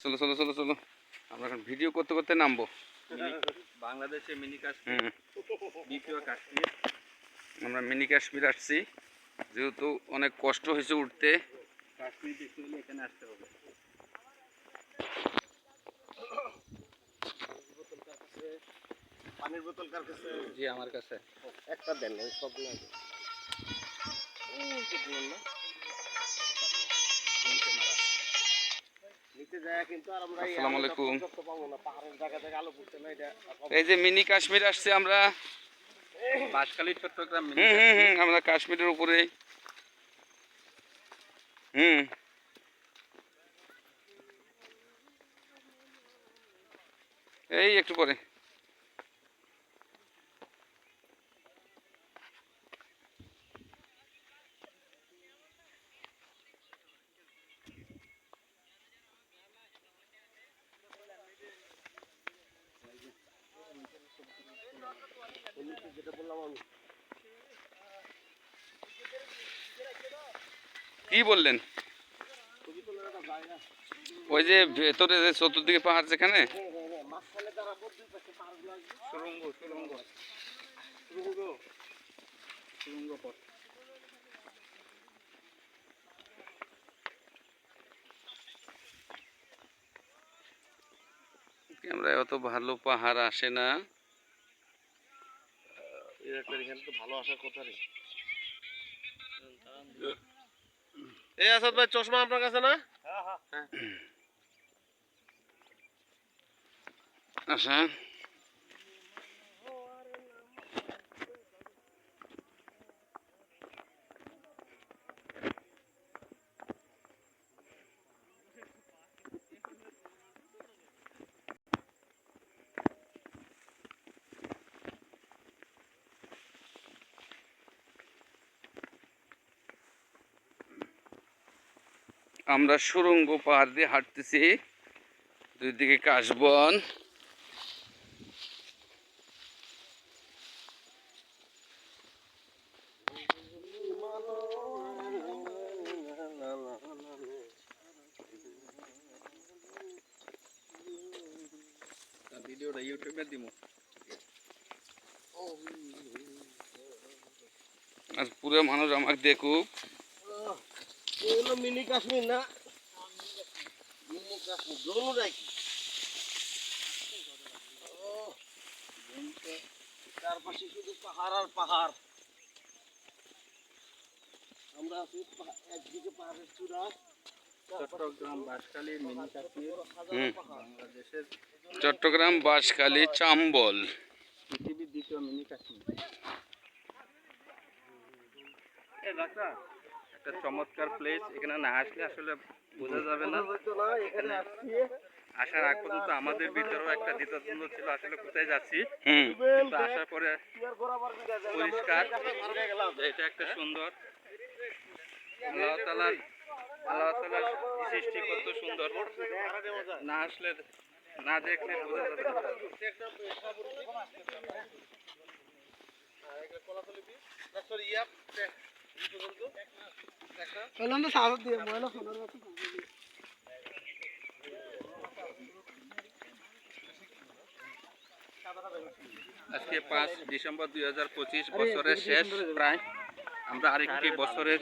চলো চলো চলো চলো। আমরা এখন ভিডিও করতে করতে নামবো। বাংলাদেশে মিনি কাশ্মীর। দ্বিতীয় কাশ্মীর। আমরা মিনি কাশ্মীর আসছি। যেহেতু অনেক কষ্ট হয়েছে উঠতে। কাশ্মীর দেখতে হলে এখানে আসতে হবে। পানির বোতল কার কাছে? জি আমার কাছে। একটা দেন সব না। এই যে মিনি কাশ্মীর আসছে আমরা। চট্টগ্রাম হুম হুম হুম আমরা কাশ্মীরের উপরে। হুম। এই একটু পরে। কি বললেন? ওই যে ভেতরে যে চতুর্দিকে পাহাড় যেখানে? আমরা অত ভালো পাহাড় আসে না। এর এখানে তো ভালো আসার কথা রে। এই আসাদ ভাই চশমা আপনার কাছে না? আচ্ছা। আমরা সুরঙ্গ পাহাড় দিয়ে হাঁটতেছি। দুই দিকে কাশবন ভিডিওটা ইউটিউবে দিব আর পুরো মানুষ আমাকে দেখুক। এগুলো মিনি কাশ্মীর না? মিনি কাশ্মীর দোনো নাকি চারপাশে শুধু পাহাড় আর পাহাড়। আমরা আছি একদিকে পাহাড়ের চূড়া চট্টগ্রাম বাঁশখালী মিনি কাশ্মীর। বাংলাদেশের চট্টগ্রাম বাঁশখালী চাম্বল। পৃথিবীর দ্বিতীয় মিনি কাশ্মীর। একটা চমৎকার প্লেস এখানে না আসলে আসলে বোঝা যাবে না। এখানে আসার আগ পর্যন্ত আমাদের ভিতরেও একটা দ্বিধাদ্বন্দ্ব ছিল আসলে কোথায় যাচ্ছি? কিন্তু আসার পরে পরিষ্কার। এটা একটা সুন্দর। আল্লাহ তালার আল্লাহ তালার সৃষ্টি কত সুন্দর। না আসলে না দেখলে বোঝা যাবে না। আজকে পাঁচ ডিসেম্বর দুই হাজার পঁচিশ বছরের শেষ প্রায়। আমরা আরেকটি বছরের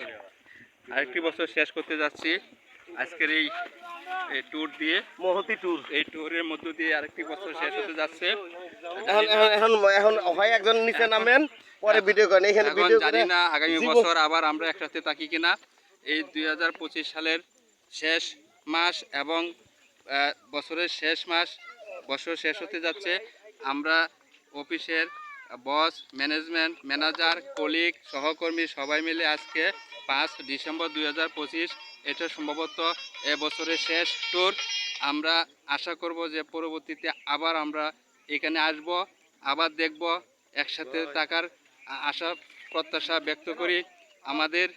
আরেকটি বছর শেষ করতে যাচ্ছি। আজকের এই এই ট্যুর দিয়ে মহতি ট্যুর এই ট্যুরের মধ্য দিয়ে আরেকটি বছর শেষ হতে যাচ্ছে। এখন এখন এখন হয় একজন নিচে নামেন পরে ভিডিও করেন। এখানে ভিডিও জানি না আগামী বছর আবার আমরা একসাথে থাকি কিনা। এই দুই সালের শেষ মাস এবং বছরের শেষ মাস বছর শেষ হতে যাচ্ছে। আমরা অফিসের বস ম্যানেজমেন্ট ম্যানেজার কলিগ সহকর্মী সবাই মিলে আজকে পাঁচ ডিসেম্বর দুই হাজার পঁচিশ এটা সম্ভবত এ বছরের শেষ ট্যুর আমরা আশা করব যে পরবর্তীতে আবার আমরা এখানে আসব আবার দেখব একসাথে থাকার আশা প্রত্যাশা ব্যক্ত করি। আমাদের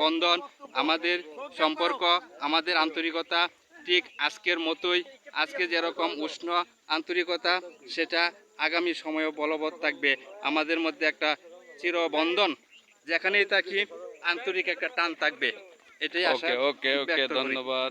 বন্ধন আমাদের সম্পর্ক আমাদের আন্তরিকতা ঠিক আজকের মতোই। আজকে যেরকম উষ্ণ আন্তরিকতা সেটা আগামী সময়েও বলবৎ থাকবে। আমাদের মধ্যে একটা চিরবন্ধন যেখানেই থাকি আন্তরিক একটা টান থাকবে। এটাই আশা। ওকে ওকে ওকে ধন্যবাদ।